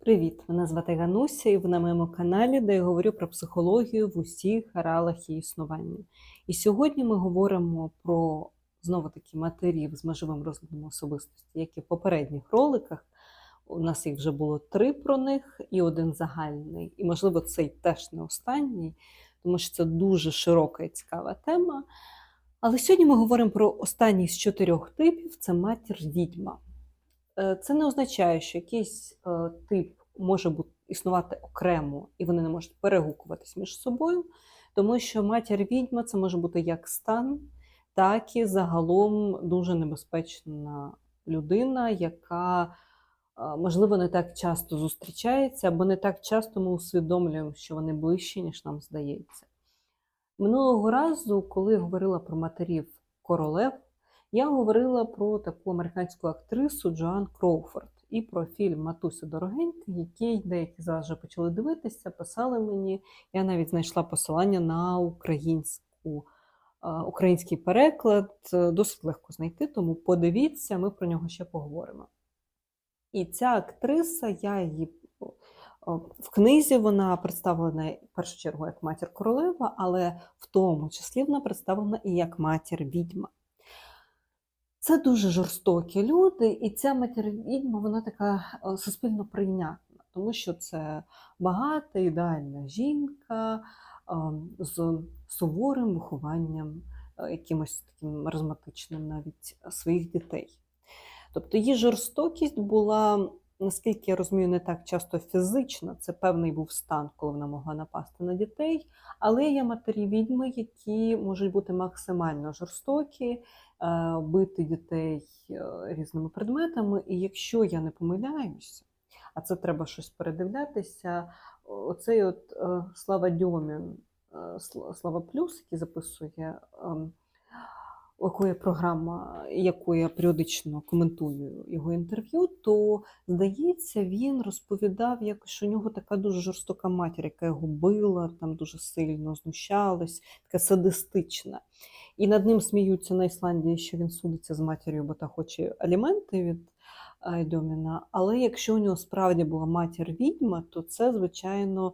Привіт! Мене звати Гануся, і ви на моєму каналі, де я говорю про психологію в усіх аралах її існування. І сьогодні ми говоримо про знову таки матерів з межовим розладом особистості, як і в попередніх роликах. У нас їх вже було три про них і один загальний. І, можливо, цей теж не останній, тому що це дуже широка і цікава тема. Але сьогодні ми говоримо про останній з чотирьох типів це матір відьма. Е, Це не означає, що якийсь е, тип може бути існувати окремо і вони не можуть перегукуватись між собою, тому що матір відьма це може бути як стан, так і загалом дуже небезпечна людина, яка, е, можливо, не так часто зустрічається, або не так часто ми усвідомлюємо, що вони ближчі, ніж нам здається. Минулого разу, коли говорила про матерів королев, я говорила про таку американську актрису Джоан Кроуфорд і про фільм Матуся Дорогенька, який деякі зараз вже почали дивитися, писали мені. Я навіть знайшла посилання на українську, е, український переклад. Досить легко знайти, тому подивіться, ми про нього ще поговоримо. І ця актриса, я її в книзі вона представлена в першу чергу як матір королева, але в тому числі вона представлена і як матір відьма. Це дуже жорстокі люди, і ця матір відьма вона така е, суспільно прийнятна, тому що це багата, ідеальна жінка е, з суворим вихованням, е, якимось таким харизматичним навіть своїх дітей. Тобто її жорстокість була, наскільки я розумію, не так часто фізична, це певний був стан, коли вона могла напасти на дітей, але є матері відьми, які можуть бути максимально жорстокі, бити дітей е, різними предметами. І якщо я не помиляюся, а це треба щось передивлятися, оцей от е, Слава Дьомін, е, Слава Плюс, який записує. Якої програма, яку я періодично коментую його інтерв'ю, то здається, він розповідав, як, що у нього така дуже жорстока матір, яка його била, там дуже сильно знущалась, така садистична. І над ним сміються на Ісландії, що він судиться з матір'ю, бо та хоче аліменти від е, Дьоміна. Але якщо у нього справді була матір відьма, то це, звичайно,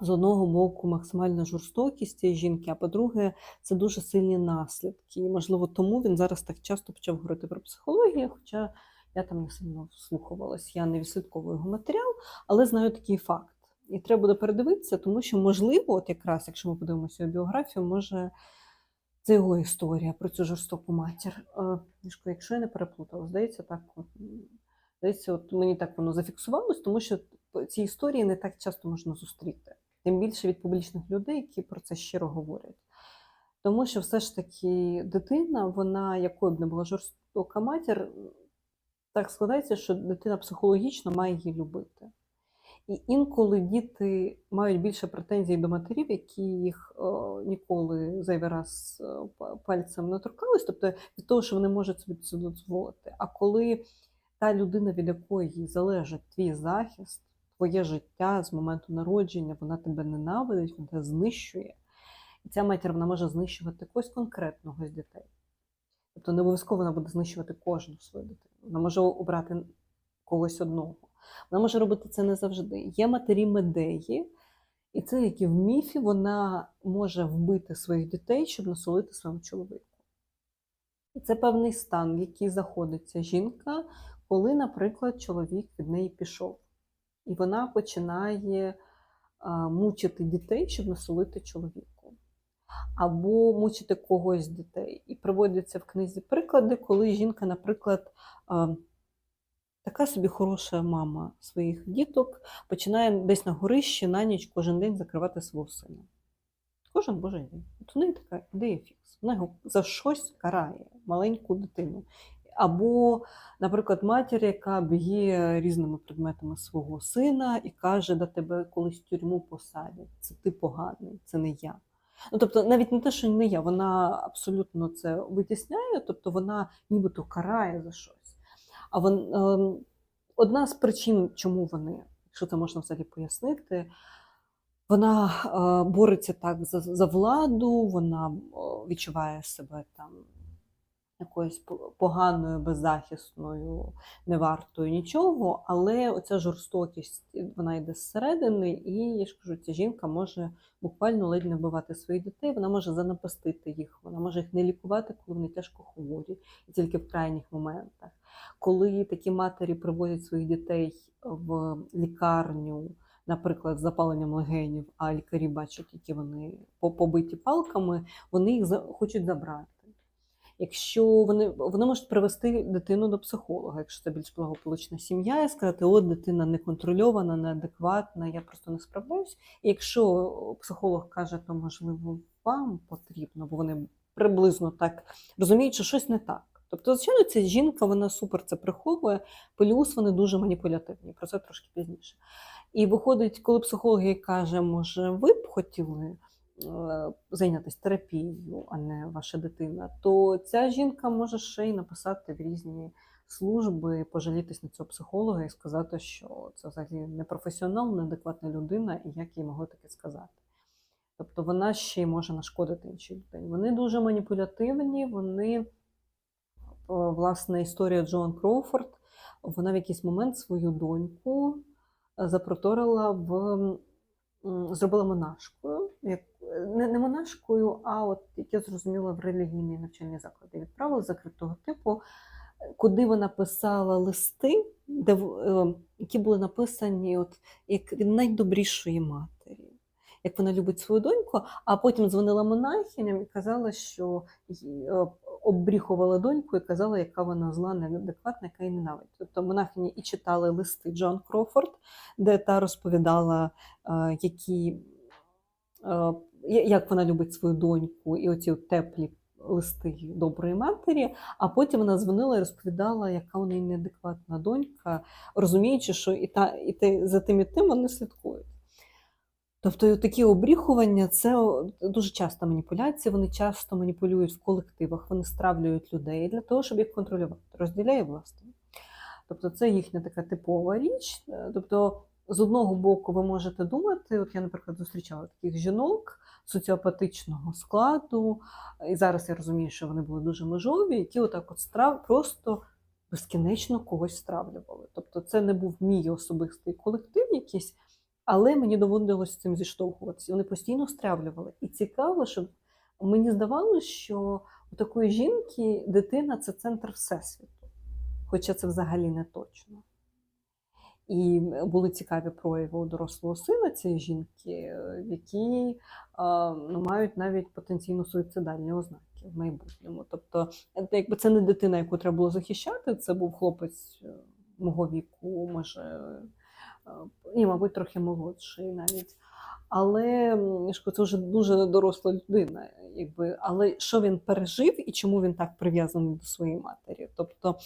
з одного боку максимальна жорстокість цієї жінки, а по-друге, це дуже сильні наслідки. І, можливо, тому він зараз так часто почав говорити про психологію, хоча я там не сильно вслухувалась, я не відслідковую його матеріал, але знаю такий факт. І треба буде передивитися, тому що, можливо, от якраз, якщо ми подивимося його біографію, може це його історія про цю жорстоку матір. Мішко, якщо я не переплутала, здається, так здається, от мені так воно зафіксувалось, тому що ці історії не так часто можна зустріти тим більше від публічних людей, які про це щиро говорять. Тому що все ж таки дитина, вона, якою б не була жорстока матір, так складається, що дитина психологічно має її любити. І інколи діти мають більше претензій до матерів, які їх о, ніколи зайвий раз пальцем не торкались, тобто від того, що вони можуть собі це дозволити. А коли та людина, від якої залежить твій захист, твоє життя з моменту народження, вона тебе ненавидить, вона тебе знищує. І ця матір вона може знищувати когось конкретного з дітей. Тобто не обов'язково вона буде знищувати кожну свою дитину. Вона може обрати когось одного. Вона може робити це не завжди. Є матері медеї, і це як і в міфі, вона може вбити своїх дітей, щоб насолити своєму чоловіку. І це певний стан, в який заходиться жінка, коли, наприклад, чоловік від неї пішов. І вона починає мучити дітей, щоб насолити чоловіку. Або мучити когось з дітей. І приводяться в книзі приклади, коли жінка, наприклад, така собі хороша мама своїх діток, починає десь на горищі на ніч кожен день закривати свого сина. Кожен божий день. От у неї така ідея фікс. Вона його за щось карає, маленьку дитину. Або, наприклад, матір, яка б'є різними предметами свого сина і каже, да тебе колись в тюрму посадять. Це ти поганий, це не я. Ну, тобто, навіть не те, що не я, вона абсолютно це витісняє, тобто вона нібито карає за щось. А вон, ем, одна з причин, чому вони, якщо це можна взагалі пояснити, вона е, бореться так за, за владу, вона е, відчуває себе там якоюсь по- поганою, беззахисною, не вартою нічого, але оця жорстокість вона йде зсередини, і я ж кажу, ця жінка може буквально ледь не вбивати своїх дітей, вона може занапастити їх, вона може їх не лікувати, коли вони тяжко хворі, і тільки в крайніх моментах. Коли такі матері привозять своїх дітей в лікарню, наприклад, з запаленням легенів, а лікарі бачать, які вони по- побиті палками, вони їх хочуть забрати. Якщо вони, вони можуть привести дитину до психолога, якщо це більш благополучна сім'я, і сказати, от дитина неконтрольована, неадекватна, я просто не справляюсь. І якщо психолог каже, то можливо вам потрібно, бо вони приблизно так розуміють, що щось не так. Тобто, звичайно, ця жінка вона супер це приховує, плюс вони дуже маніпулятивні, про це трошки пізніше. І виходить, коли психолог їй каже, може, ви б хотіли зайнятися терапією, а не ваша дитина, то ця жінка може ще й написати в різні служби, пожалітись на цього психолога і сказати, що це взагалі не професіонал, неадекватна людина, і як їй могли таке сказати. Тобто вона ще й може нашкодити іншій людині. Вони дуже маніпулятивні, вони, е, власне, історія Джоан Кроуфорд, вона в якийсь момент свою доньку е, запроторила в зробила монашкою, не, не монашкою, а от як я зрозуміла, в релігійні навчальні заклади відправили закритого типу, куди вона писала листи, де е, які були написані от як від найдобрішої матері. Як вона любить свою доньку, а потім дзвонила монахиням і казала, що обріхувала доньку і казала, яка вона зла, неадекватна, яка її ненавидить. Тобто монахині і читали листи Джон Крофорд, де та розповідала, е, які, е, як вона любить свою доньку, і оці теплі листи доброї матері. А потім вона дзвонила і розповідала, яка у неадекватна донька, розуміючи, що і та, і те, за тим і тим вони слідкують. Тобто такі обріхування це дуже часто маніпуляції. Вони часто маніпулюють в колективах, вони стравлюють людей для того, щоб їх контролювати. Розділяє власне. Тобто це їхня така типова річ. Е, Тобто, з одного боку, ви можете думати, от я, наприклад, зустрічала таких жінок соціопатичного складу, і зараз я розумію, що вони були дуже межові, які отак от страв просто безкінечно когось стравлювали. Тобто, це не був мій особистий колектив якийсь, але мені доводилось цим зіштовхуватися. Вони постійно стравлювали. І цікаво, що мені здавалося, що у такої жінки дитина це центр всесвіту, хоча це взагалі не точно. І були цікаві прояви у дорослого сина цієї жінки, які ну, мають навіть потенційно суїцидальні ознаки в майбутньому. Тобто, якби це не дитина, яку треба було захищати, це був хлопець е, мого віку, може, і, мабуть, трохи молодший навіть. Але це вже дуже доросла людина. Якби. Але що він пережив і чому він так прив'язаний до своєї матері? Тобто,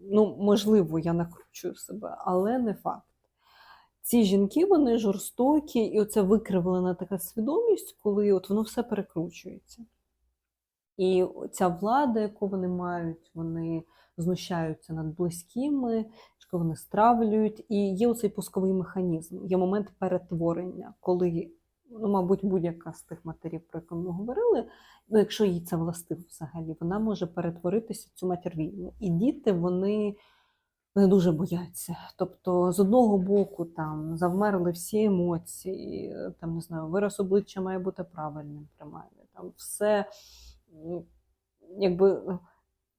ну, можливо, я накручую себе, але не факт. Ці жінки вони жорстокі, і оце викривлена така свідомість, коли от воно все перекручується. І ця влада, яку вони мають, вони знущаються над близькими, що вони стравлюють. І є оцей пусковий механізм, є момент перетворення, коли, ну, мабуть, будь-яка з тих матерів, про яку ми говорили, ну, якщо їй це властиво взагалі, вона може перетворитися в цю матір війну. І діти, вони. Вони дуже бояться. Тобто, з одного боку, там завмерли всі емоції, там не знаю, вираз обличчя має бути правильним при. Там все якби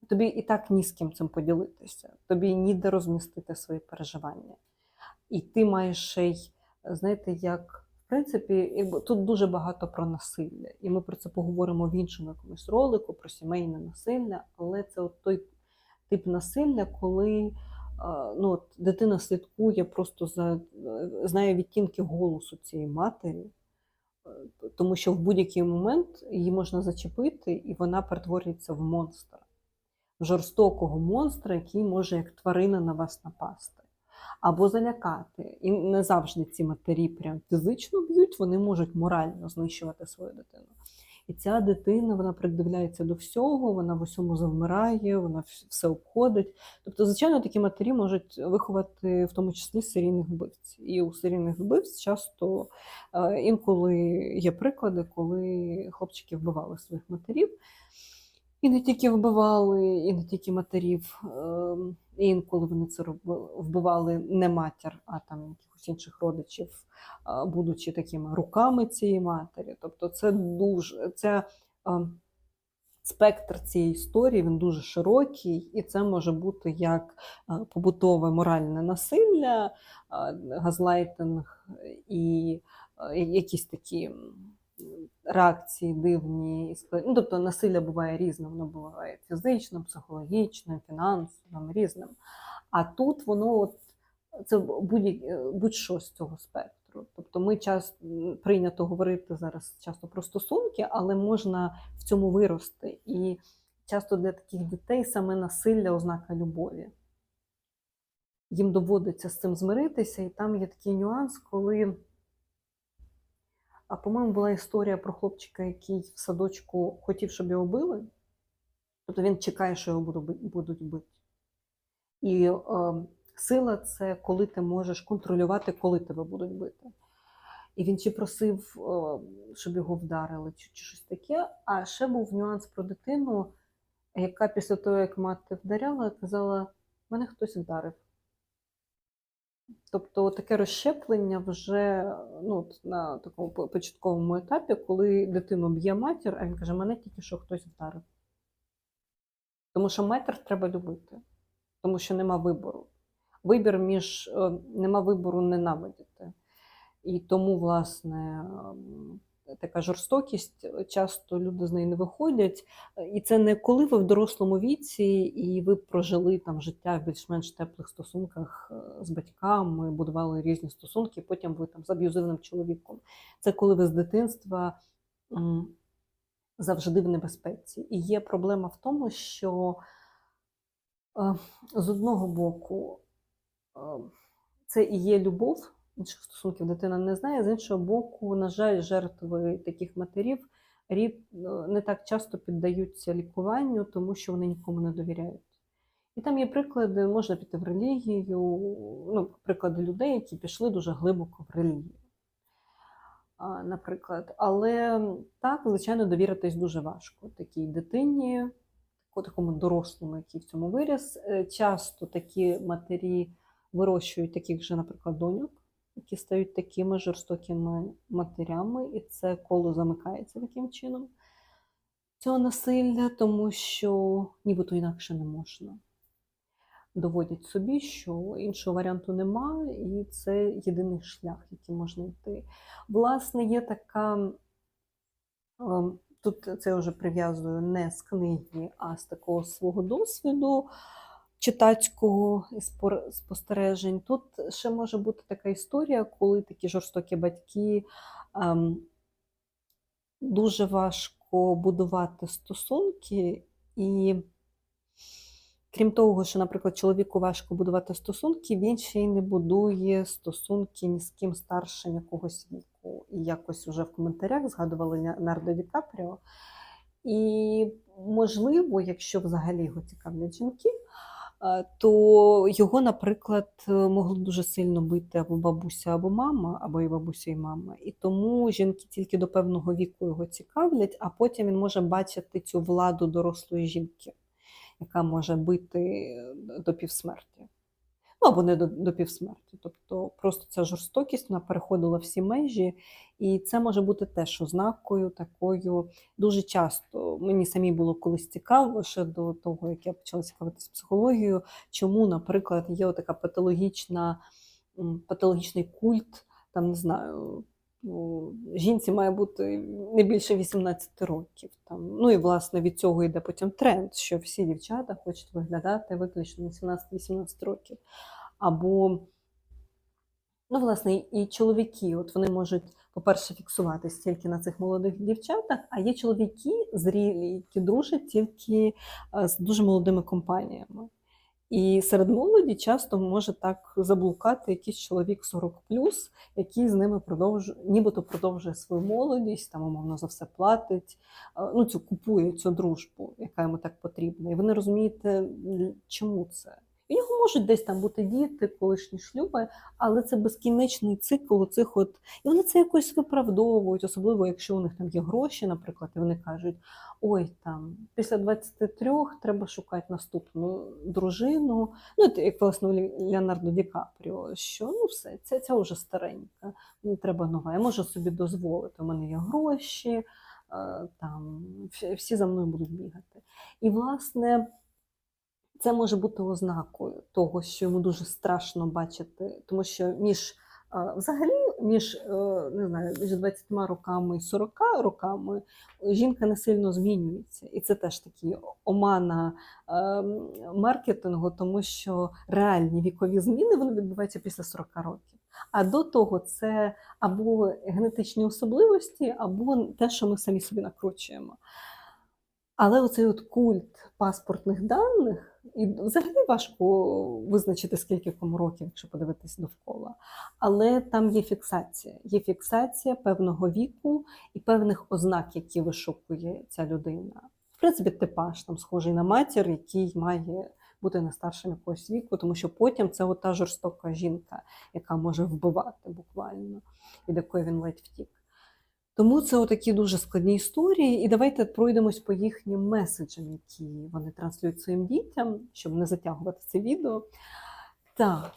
тобі і так ні з ким цим поділитися, тобі ніде розмістити свої переживання. І ти маєш ще й, знаєте, як в принципі, тут дуже багато про насилля, і ми про це поговоримо в іншому якомусь ролику, про сімейне насилля, але це от той тип насилля, коли ну, от, дитина слідкує просто за знає відтінки голосу цієї матері, е, тому що в будь-який момент її можна зачепити, і вона перетворюється в монстра, жорстокого монстра, який може як тварина на вас напасти. Або залякати. І не завжди ці матері прям фізично б'ють, вони можуть морально знищувати свою дитину. І ця дитина вона придивляється до всього, вона в усьому завмирає, вона все обходить. Тобто, звичайно, такі матері можуть виховати в тому числі серійних вбивць. І у серійних вбивць часто е, інколи є приклади, коли хлопчики вбивали своїх матерів. І не тільки вбивали, і не тільки матерів. ем, І інколи вони це вбивали не матір, а там якихось інших родичів, будучи такими руками цієї матері. Тобто, це дуже це ем, спектр цієї історії він дуже широкий, і це може бути як е, побутове моральне насилля, е, газлайтинг і е, якісь такі реакції дивні. і Ну, тобто насилля буває різним, воно буває фізичним, психологічним, фінансовим, різним. А тут воно от, це будь- будь-що з цього спектру. Тобто ми часто прийнято говорити зараз часто про стосунки, але можна в цьому вирости. І часто для таких дітей саме насилля ознака любові. Їм доводиться з цим змиритися, і там є такий нюанс, коли, а по-моєму, була історія про хлопчика, який в садочку хотів, щоб його били. Тобто він чекає, що його будуть бити. І е, сила це коли ти можеш контролювати, коли тебе будуть бити. І він чи просив, е, щоб його вдарили, чи, чи щось таке. А ще був нюанс про дитину, яка після того, як мати вдаряла, казала: мене хтось вдарив. Тобто таке розщеплення вже ну, на такому початковому етапі, коли дитину б'є матір, а він каже, мене тільки що хтось вдарив. Тому що матір треба любити, тому що нема вибору. Вибір між е, нема вибору ненавидіти. І тому, власне, ем, така жорстокість, е, часто люди з неї не виходять. І це не коли ви в дорослому віці і ви прожили там життя в більш-менш теплих стосунках е, з батьками, будували різні стосунки, потім ви там з аб'юзивним чоловіком. Це коли ви з дитинства завжди в небезпеці. І є проблема в тому, що е, з одного боку це і є любов, інших стосунків дитина не знає, з іншого боку, на жаль, жертви таких матерів рід е, не так часто піддаються лікуванню, тому що вони нікому не довіряють. І там є приклади, можна піти в релігію, ну, приклади людей, які пішли дуже глибоко в релігію. Наприклад, але так, звичайно, довіритись дуже важко такій дитині, такому дорослому, який в цьому виріс. Е, Часто такі матері вирощують таких же, наприклад, доньок, які стають такими жорстокими матерями, і це коло замикається таким чином цього насилля, тому що нібито інакше не можна. Доводять собі, що іншого варіанту нема, і це єдиний шлях, який можна йти. Власне, є така. ем, Тут це вже прив'язую не з книги, а з такого свого досвіду читацького спостережень. Тут ще може бути така історія, коли такі жорстокі батьки ем, дуже важко будувати стосунки, і крім того, що, наприклад, чоловіку важко будувати стосунки, він ще й не будує стосунки ні з ким старшим якогось віку. І якось вже в коментарях згадували Леонардо Ді Капріо. І, можливо, якщо взагалі його цікавлять жінки, то його, наприклад, могли дуже сильно бити або бабуся, або мама, або і бабуся, і мама. І тому жінки тільки до певного віку його цікавлять, а потім він може бачити цю владу дорослої жінки, яка може бити до півсмерті. Ну, або не до, до півсмерті. Тобто просто ця жорстокість вона переходила всі межі, і це може бути теж ознакою такою. Дуже часто мені самі було колись цікаво ще до того, як я почала цікавитися психологією, чому, наприклад, є така патологічна, патологічний культ, там не знаю. Ну, Жінці має бути не більше 18 років. Там. Ну і власне від цього йде потім тренд, що всі дівчата хочуть виглядати виключно на 17-18 років. Або, ну, власне, і чоловіки, от вони можуть, по-перше, фіксуватись тільки на цих молодих дівчатах, а є чоловіки зрілі, які дружать тільки е, з дуже молодими компаніями. І серед молоді часто може так заблукати якийсь чоловік 40 який з ними продовжує, нібито продовжує свою молодість, там умовно за все платить, ну цю купує цю дружбу, яка йому так потрібна. І ви не розумієте, чому це. В нього можуть десь там бути діти, колишні шлюби, але це безкінечний цикл цих от. І вони це якось виправдовують, особливо якщо у них там є гроші, наприклад, і вони кажуть: ой, там після 23 треба шукати наступну дружину. Ну, як власне Леонардо Ді Капріо, що ну все, ця, ця вже старенька, мені треба нова. Я можу собі дозволити, у мене є гроші, е, там всі за мною будуть бігати. І, власне, це може бути ознакою того, що йому дуже страшно бачити, тому що між взагалі між е, не знаю, між 20 роками і 40 роками жінка не сильно змінюється. І це теж такі омана е, маркетингу, тому що реальні вікові зміни вони відбуваються після 40 років. А до того це або генетичні особливості, або те, що ми самі собі накручуємо. Але оцей от культ паспортних даних, і взагалі важко визначити, скільки кому років, якщо подивитись довкола. Але там є фіксація. Є фіксація певного віку і певних ознак, які вишукує ця людина. В принципі, типаж там схожий на матір, який має бути не старшим якогось віку, тому що потім це ота жорстока жінка, яка може вбивати буквально, від якої він ледь втік. Тому це такі дуже складні історії, і давайте пройдемось по їхнім меседжам, які вони транслюють своїм дітям, щоб не затягувати це відео. Так,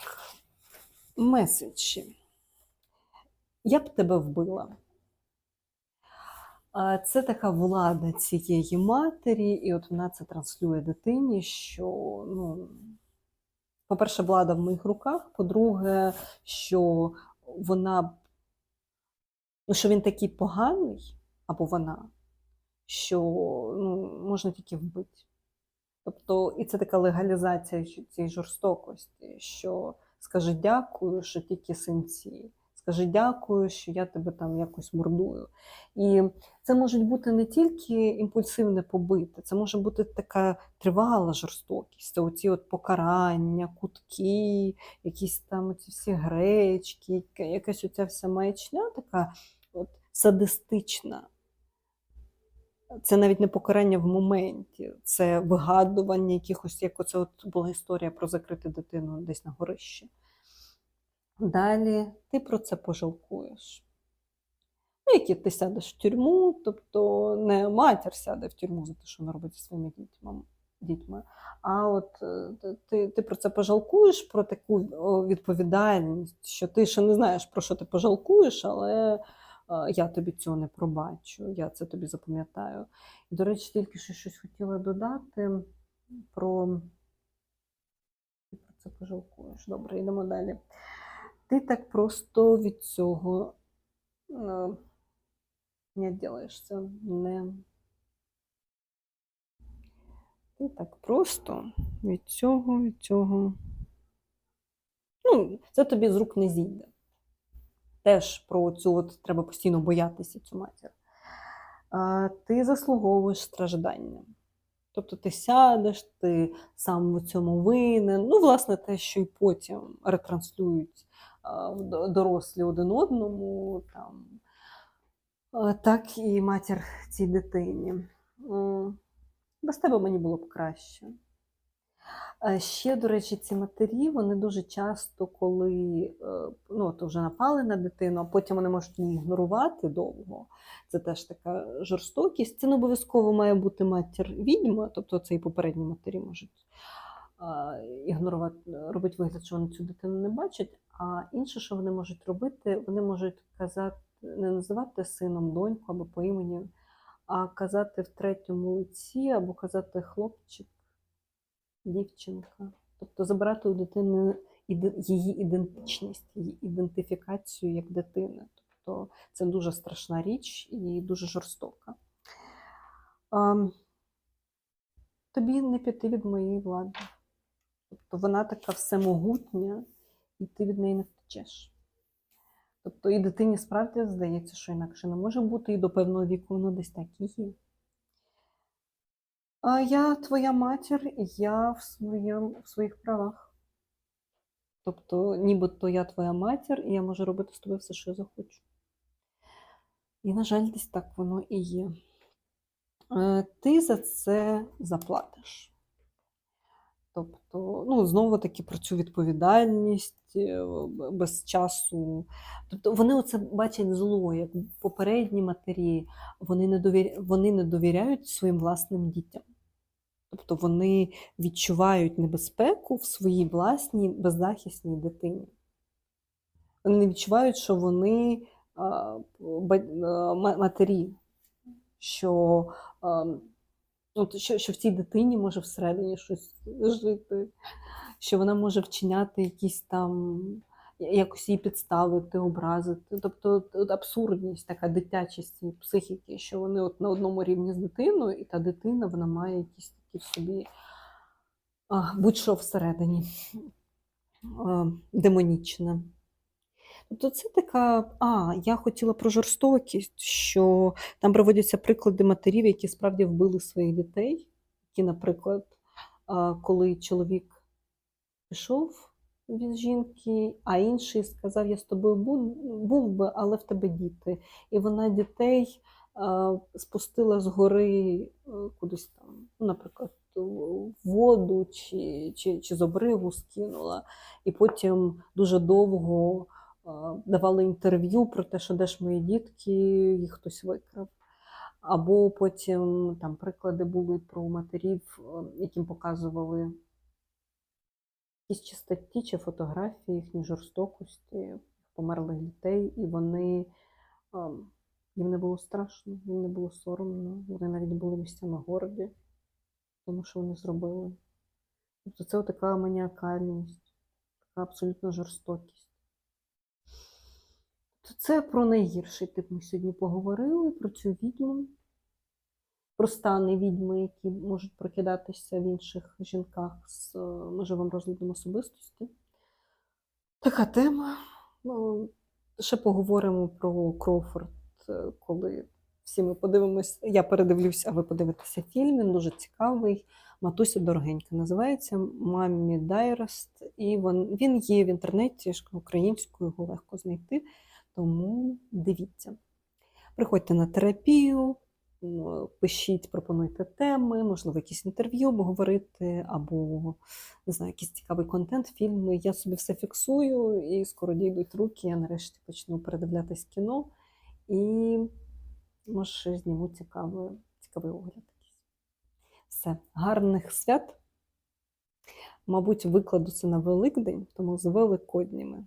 меседжі. Я б тебе вбила. Це така влада цієї матері, і от вона це транслює дитині, що, ну, по-перше, влада в моїх руках, по-друге, що вона ну, що він такий поганий, або вона, що ну, можна тільки вбити. Тобто, і це така легалізація цієї жорстокості, що скажи дякую, що тільки синці. Скажи дякую, що я тебе там якось мордую. І це може бути не тільки імпульсивне побити, це може бути така тривала жорстокість, це оці от покарання, кутки, якісь там ці всі гречки, якась оця вся маячня така садистична. Це навіть не покарання в моменті, це вигадування якихось, як оце от була історія про закрити дитину десь на горищі. Далі ти про це пожалкуєш. Ну, які ти сядеш в тюрму, тобто не матір сяде в тюрму за те, що вона робить зі своїми дітьми, дітьми. А от е, ти- ти, про це пожалкуєш, про таку відповідальність, що ти ще не знаєш, про що ти пожалкуєш, але я тобі цього не пробачу, я це тобі запам'ятаю. І, до речі, тільки що щось хотіла додати про. Про це пожалкуєш. Добре, йдемо далі. Ти так просто від цього е, не відділаєшся. Не... Ти так просто від цього, від цього. Ну, це тобі з рук не зійде. Теж про цю от треба постійно боятися цю матір. Ти заслуговуєш страждання. Тобто ти сядеш, ти сам у цьому винен. Ну, власне, те, що і потім ретранслюють дорослі один одному, там, так і матір цій дитині. Без тебе мені було б краще. А Ще, до речі, ці матері, вони дуже часто, коли е, ну, то вже напали на дитину, а потім вони можуть її ігнорувати довго. Це теж така жорстокість. Це не обов'язково має бути матір відьма, тобто це і попередні матері можуть ігнорувати, робити вигляд, що вони цю дитину не бачать. А інше, що вони можуть робити, вони можуть казати, не називати сином доньку або по імені, а казати в третьому лиці, або казати хлопчик дівчинка. Тобто забирати у дитини її ідентичність, її ідентифікацію як дитини. Тобто це дуже страшна річ і дуже жорстока. Тобі не піти від моєї влади. Тобто вона така всемогутня, і ти від неї не втечеш. Тобто і дитині справді здається, що інакше не може бути, і до певного віку воно десь так і є. Я твоя матір, я в, своєм, в своїх правах. Тобто, нібито я твоя матір, і я можу робити з тобою все, що я захочу. І, на жаль, десь так воно і є. Е, Ти за це заплатиш. Тобто, ну, знову таки про цю відповідальність е, без часу. Тобто вони оце бачать зло, як попередні матері, вони не, довір... вони не довіряють своїм власним дітям. Тобто вони відчувають небезпеку в своїй власній беззахисній дитині. Вони не відчувають, що вони матері, що, що, що в цій дитині може всередині щось жити, що вона може вчиняти якісь там, якось її підставити, образити. Тобто от абсурдність, така дитячість психіки, що вони от на одному рівні з дитиною, і та дитина вона має якісь в собі будь-що всередині демонічне. Тобто це така, а, я хотіла про жорстокість, що там приводяться приклади матерів, які справді вбили своїх дітей. Які, наприклад, коли чоловік пішов від жінки, а інший сказав: Я з тобою був, був би, але в тебе діти. І вона дітей спустила з гори е, кудись там, ну, наприклад, воду чи, чи, чи з обриву скинула, і потім дуже довго а, давали інтерв'ю про те, що де ж мої дітки, їх хтось викрав. Або потім там приклади були про матерів, е, яким показували якісь чи статті, чи фотографії їхні жорстокості померлих дітей, і вони а, їм не було страшно, їм не було соромно, вони навіть були місцями горді, тому що вони зробили. Тобто це така маніакальність, така абсолютна жорстокість. То це про найгірший тип ми сьогодні поговорили, про цю відьму, про стани відьми, які можуть прокидатися в інших жінках з е, межовим розладом особистості. Така тема. Ну, ще поговоримо про Кроуфорд, коли всі ми подивимось. Я передивлюсь, а ви подивитеся фільм. Він дуже цікавий. Матуся дорогенька називається Мамі Дайрест. І він, він є в інтернеті українською, його легко знайти. Тому дивіться. Приходьте на терапію, пишіть, пропонуйте теми, можливо, якісь інтерв'ю говорити, або не знаю, якийсь цікавий контент, фільми. Я собі все фіксую і скоро дійдуть руки. Я нарешті почну передивлятись кіно і може ще зніму цікавий, цікавий огляд. Все, гарних свят. Мабуть, викладу це на Великдень, тому з Великодніми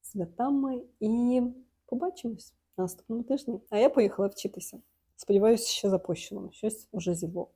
святами і побачимось на наступному тижні. А я поїхала вчитися. Сподіваюся, ще запущено. щось уже зіло.